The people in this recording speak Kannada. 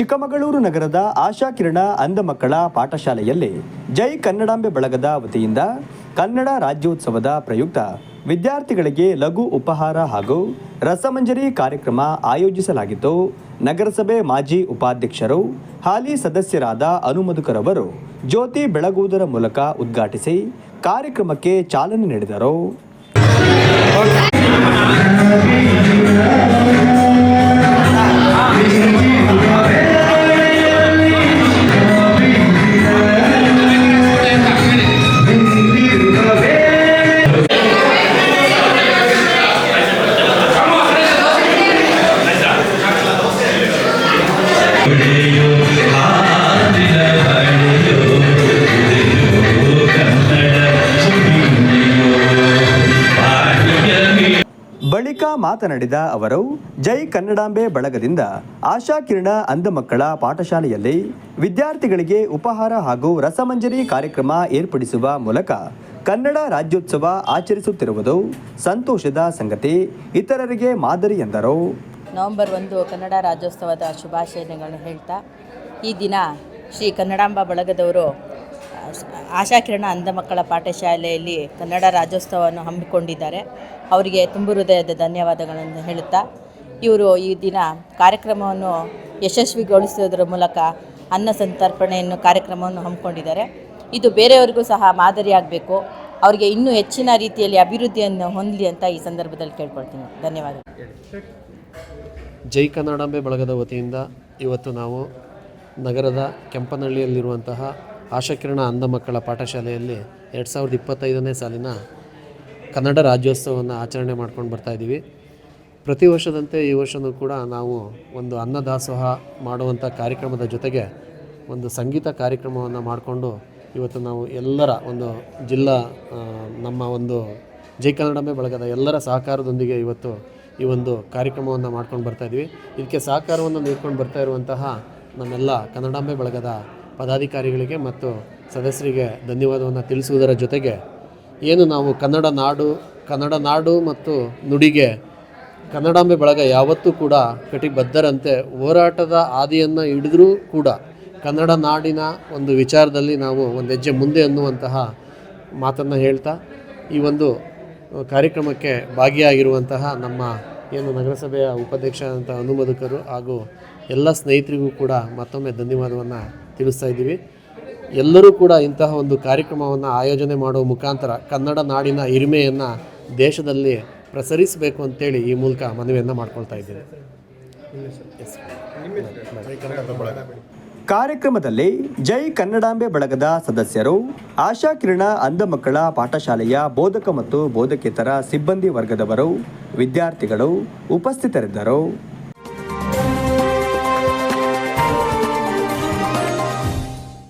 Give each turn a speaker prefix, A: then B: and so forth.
A: ಚಿಕ್ಕಮಗಳೂರು ನಗರದ ಆಶಾ ಕಿರಣ ಅಂಧ ಮಕ್ಕಳ ಪಾಠಶಾಲೆಯಲ್ಲಿ ಜೈ ಕನ್ನಡಾಂಬೆ ಬಳಗದ ವತಿಯಿಂದ ಕನ್ನಡ ರಾಜ್ಯೋತ್ಸವದ ಪ್ರಯುಕ್ತ ವಿದ್ಯಾರ್ಥಿಗಳಿಗೆ ಲಘು ಉಪಹಾರ ಹಾಗೂ ರಸಮಂಜರಿ ಕಾರ್ಯಕ್ರಮ ಆಯೋಜಿಸಲಾಗಿತ್ತು. ನಗರಸಭೆ ಮಾಜಿ ಉಪಾಧ್ಯಕ್ಷರು, ಹಾಲಿ ಸದಸ್ಯರಾದ ಅನುಮಧುಕರವರು ಜ್ಯೋತಿ ಬೆಳಗುವುದರ ಮೂಲಕ ಉದ್ಘಾಟಿಸಿ ಕಾರ್ಯಕ್ರಮಕ್ಕೆ ಚಾಲನೆ ನೀಡಿದರು. ಬಳಿಕ ಮಾತನಾಡಿದ ಅವರು, ಜೈ ಕನ್ನಡಾಂಬೆ ಬಳಗದಿಂದ ಆಶಾ ಕಿರಣ ಅಂಧ ಮಕ್ಕಳ ಪಾಠಶಾಲೆಯಲ್ಲಿ ವಿದ್ಯಾರ್ಥಿಗಳಿಗೆ ಉಪಹಾರ ಹಾಗೂ ರಸಮಂಜರಿ ಕಾರ್ಯಕ್ರಮ ಏರ್ಪಡಿಸುವ ಮೂಲಕ ಕನ್ನಡ ರಾಜ್ಯೋತ್ಸವ ಆಚರಿಸುತ್ತಿರುವುದು ಸಂತೋಷದ ಸಂಗತಿ. ಇತರರಿಗೆ ಮಾದರಿ ಎಂದರು.
B: ನವೆಂಬರ್ ಒಂದು ಕನ್ನಡ ರಾಜ್ಯೋತ್ಸವದ ಶುಭಾಶಯಗಳನ್ನು ಹೇಳ್ತಾ, ಈ ದಿನ ಶ್ರೀ ಕನ್ನಡಾಂಬ ಬಳಗದವರು ಆಶಾಕಿರಣ ಅಂಧ ಮಕ್ಕಳ ಪಾಠಶಾಲೆಯಲ್ಲಿ ಕನ್ನಡ ರಾಜ್ಯೋತ್ಸವವನ್ನು ಹಮ್ಮಿಕೊಂಡಿದ್ದಾರೆ. ಅವರಿಗೆ ತುಂಬು ಹೃದಯದ ಧನ್ಯವಾದಗಳನ್ನು ಹೇಳುತ್ತಾ, ಇವರು ಈ ದಿನ ಕಾರ್ಯಕ್ರಮವನ್ನು ಯಶಸ್ವಿಗೊಳಿಸುವುದರ ಮೂಲಕ ಅನ್ನ ಸಂತರ್ಪಣೆಯನ್ನು ಕಾರ್ಯಕ್ರಮವನ್ನು ಹಮ್ಮಿಕೊಂಡಿದ್ದಾರೆ. ಇದು ಬೇರೆಯವರಿಗೂ ಸಹ ಮಾದರಿಯಾಗಬೇಕು. ಅವರಿಗೆ ಇನ್ನೂ ಹೆಚ್ಚಿನ ರೀತಿಯಲ್ಲಿ ಅಭಿವೃದ್ಧಿಯನ್ನು ಹೊಂದಲಿ ಅಂತ ಈ ಸಂದರ್ಭದಲ್ಲಿ ಕೇಳ್ಕೊಳ್ತೀನಿ. ಧನ್ಯವಾದಗಳು.
C: ಜೈ ಕನ್ನಡಾಂಬೆ ಬಳಗದ ವತಿಯಿಂದ ಇವತ್ತು ನಾವು ನಗರದ ಕೆಂಪನಹಳ್ಳಿಯಲ್ಲಿರುವಂತಹ ಆಶಾಕಿರಣ ಅಂಧ ಮಕ್ಕಳ ಪಾಠಶಾಲೆಯಲ್ಲಿ ಎರಡು ಸಾವಿರದ ಇಪ್ಪತ್ತೈದನೇ ಸಾಲಿನ ಕನ್ನಡ ರಾಜ್ಯೋತ್ಸವವನ್ನು ಆಚರಣೆ ಮಾಡ್ಕೊಂಡು ಬರ್ತಾ ಇದ್ದೀವಿ. ಪ್ರತಿ ವರ್ಷದಂತೆ ಈ ವರ್ಷವೂ ಕೂಡ ನಾವು ಒಂದು ಅನ್ನದಾಸೋಹ ಮಾಡುವಂಥ ಕಾರ್ಯಕ್ರಮದ ಜೊತೆಗೆ ಒಂದು ಸಂಗೀತ ಕಾರ್ಯಕ್ರಮವನ್ನು ಮಾಡಿಕೊಂಡು ಇವತ್ತು ನಾವು ಎಲ್ಲರ ಒಂದು ಜಿಲ್ಲಾ ನಮ್ಮ ಒಂದು ಜೈ ಕನ್ನಡಮೆ ಬಳಗದ ಎಲ್ಲರ ಸಹಕಾರದೊಂದಿಗೆ ಇವತ್ತು ಈ ಒಂದು ಕಾರ್ಯಕ್ರಮವನ್ನು ಮಾಡ್ಕೊಂಡು ಬರ್ತಾ ಇದ್ವಿ ಇದಕ್ಕೆ ಸಹಕಾರವನ್ನು ನೀಡ್ಕೊಂಡು ಬರ್ತಾ ಇರುವಂತಹ ನಮ್ಮೆಲ್ಲ ಕನ್ನಡಾಂಬೆ ಬಳಗದ ಪದಾಧಿಕಾರಿಗಳಿಗೆ ಮತ್ತು ಸದಸ್ಯರಿಗೆ ಧನ್ಯವಾದವನ್ನು ತಿಳಿಸುವುದರ ಜೊತೆಗೆ ಏನು ನಾವು ಕನ್ನಡ ನಾಡು ಕನ್ನಡ ನಾಡು ಮತ್ತು ನುಡಿಗೆ ಕನ್ನಡಾಂಬೆ ಬಳಗ ಯಾವತ್ತೂ ಕೂಡ ಕಟಿಬದ್ಧರಂತೆ ಹೋರಾಟದ ಹಾದಿಯನ್ನು ಹಿಡಿದ್ರೂ ಕೂಡ ಕನ್ನಡ ನಾಡಿನ ಒಂದು ವಿಚಾರದಲ್ಲಿ ನಾವು ಒಂದು ಹೆಜ್ಜೆ ಮುಂದೆ ಅನ್ನುವಂತಹ ಮಾತನ್ನು ಹೇಳ್ತಾ ಈ ಒಂದು ಕಾರ್ಯಕ್ರಮಕ್ಕೆ ಭಾಗಿಯಾಗಿರುವಂತಹ ನಮ್ಮ ಏನು ನಗರಸಭೆಯ ಉಪಾಧ್ಯಕ್ಷರಾದಂಥ ಅನುಮೋದಕರು ಹಾಗೂ ಎಲ್ಲ ಸ್ನೇಹಿತರಿಗೂ ಕೂಡ ಮತ್ತೊಮ್ಮೆ ಧನ್ಯವಾದವನ್ನು ತಿಳಿಸ್ತಾ ಇದ್ದೀವಿ. ಎಲ್ಲರೂ ಕೂಡ ಇಂತಹ ಒಂದು ಕಾರ್ಯಕ್ರಮವನ್ನು ಆಯೋಜನೆ ಮಾಡುವ ಮುಖಾಂತರ ಕನ್ನಡ ನಾಡಿನ ಹಿರಿಮೆಯನ್ನು ದೇಶದಲ್ಲಿ ಪ್ರಸರಿಸಬೇಕು ಅಂತೇಳಿ ಈ ಮೂಲಕ ಮನವಿಯನ್ನು ಮಾಡ್ಕೊಳ್ತಾ ಇದ್ದೀವಿ.
A: ಕಾರ್ಯಕ್ರಮದಲ್ಲಿ ಜೈ ಕನ್ನಡಾಂಬೆ ಬಳಗದ ಸದಸ್ಯರು, ಆಶಾ ಕಿರಣ ಅಂಧ ಮಕ್ಕಳ ಪಾಠಶಾಲೆಯ ಬೋಧಕ ಮತ್ತು ಬೋಧಕೇತರ ಸಿಬ್ಬಂದಿ ವರ್ಗದವರು, ವಿದ್ಯಾರ್ಥಿಗಳು ಉಪಸ್ಥಿತರಿದ್ದರು.